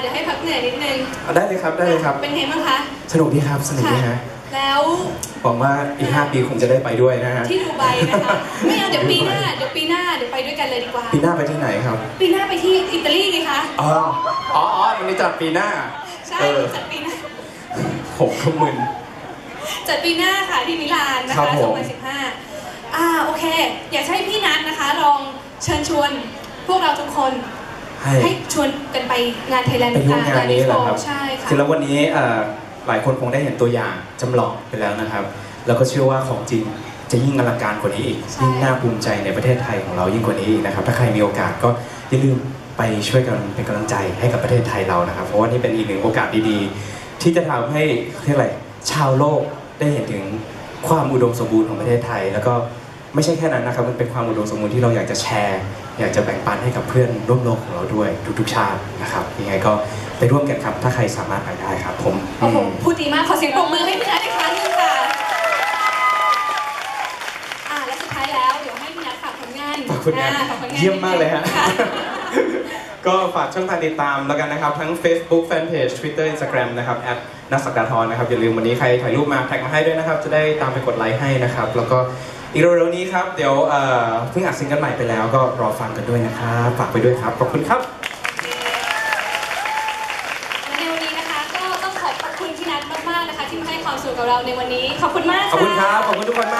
เดี๋ยวให้พักเหนื่อยนิดนึงเอาได้เลยครับได้เลยครับ เป็นไงบ้างคะ สนุกดีครับสนุกดีฮะแล้วหวังว่าอีก 5 ปีคงจะได้ไปด้วยนะฮะที่ดูไบนะคะไม่เอาเดี๋ยวปีหน้าเดี๋ยวปีหน้าเดี๋ยวไปด้วยกันเลยดีกว่า ปีหน้าไปที่ไหนครับ ปีหน้าไปที่อิตาลีไงคะอ๋ออ๋ออ๋อมันนี้จัดปีหน้า ใช่เออจัดปีหน้าผมก็มึนจัดปีหน้าค่ะที่มิลานนะครัคะบผม2015อ่าโอเค อยากจะให้พี่นัทนะคะ ลองเชิญชวนพวกเราทุกคน ให้ให้ชวนกันไปงานไทยแลนด์ไปร่วมงานนี้เหรอครับใช่ค่ะคือแล้ววันนี้เอ่อหลายคนคงได้เห็นตัวอย่างจำลองไปแล้วนะครับ แล้วก็เชื่อว่าของจริงจะยิ่งอลังการกว่านี้อีกใช่ยิ่งน่าภูมิใจในประเทศไทยของเรายิ่งกว่านี้อีกนะครับ ถ้าใครมีโอกาสก็อย่าลืมไปช่วยกันเป็นกำลังใจให้กับประเทศไทยเรานะครับ เพราะว่านี่เป็นอีกหนึ่งโอกาสดีๆ ที่จะทำให้เรียกอะไรชาวโลกได้เห็นถึงความอุดมสมบูรณ์ของประเทศไทย แล้วก็ ไม่ใช่แค่นั้นนะครับ มันเป็นความอุดมสมบูรณ์ที่เราอยากจะแชร์ อยากจะแบ่งปันให้กับเพื่อนร่วมโลกของเราด้วยทุกๆชาตินะครับยังไงก็ไปร่วมกันครับ ถ้าใครสามารถไปได้ครับ ผมโอ้โหอืมพูดดีมากขอเสียงปรบมือให้พี่นัทอีกครั้งหนึงค่ะอ่าและสุดท้ายแล้วเดี๋ยวให้พี่นัทฝากผลงานฝากคุณงานอ่ฝากผลงานเยี่ยมมากเลยฮะ ค่ ก็ฝากช่องทางติดตามแล้วกันนะครับ ทั้ง Facebook Fanpage Twitter Instagram นะครับแอดนักสักดาทรนะครับ อย่าลืมวันนี้ใครถ่ายรูปมาแท็กมาให้ด้วยนะครับ จะได้ตามไปกดไลค์ให้นะครับ แล้วก็อีกเร็วๆนี้ครับ เดี๋ยวเอ่อเพิ่งอัดซิงเกิลใหม่ไปแล้วก็รอฟังกันด้วยนะครับฝากไปด้วยครับ ขอบคุณครับและในวันนี้นะคะก็ต้องขอบคุณพี่นัทมากๆนะคะ ที่มาให้ความสุขกับเราในวันนี้ ขอบคุณมากขอบคุณครับ ขอบคุณทุกคนมากด้วยครับ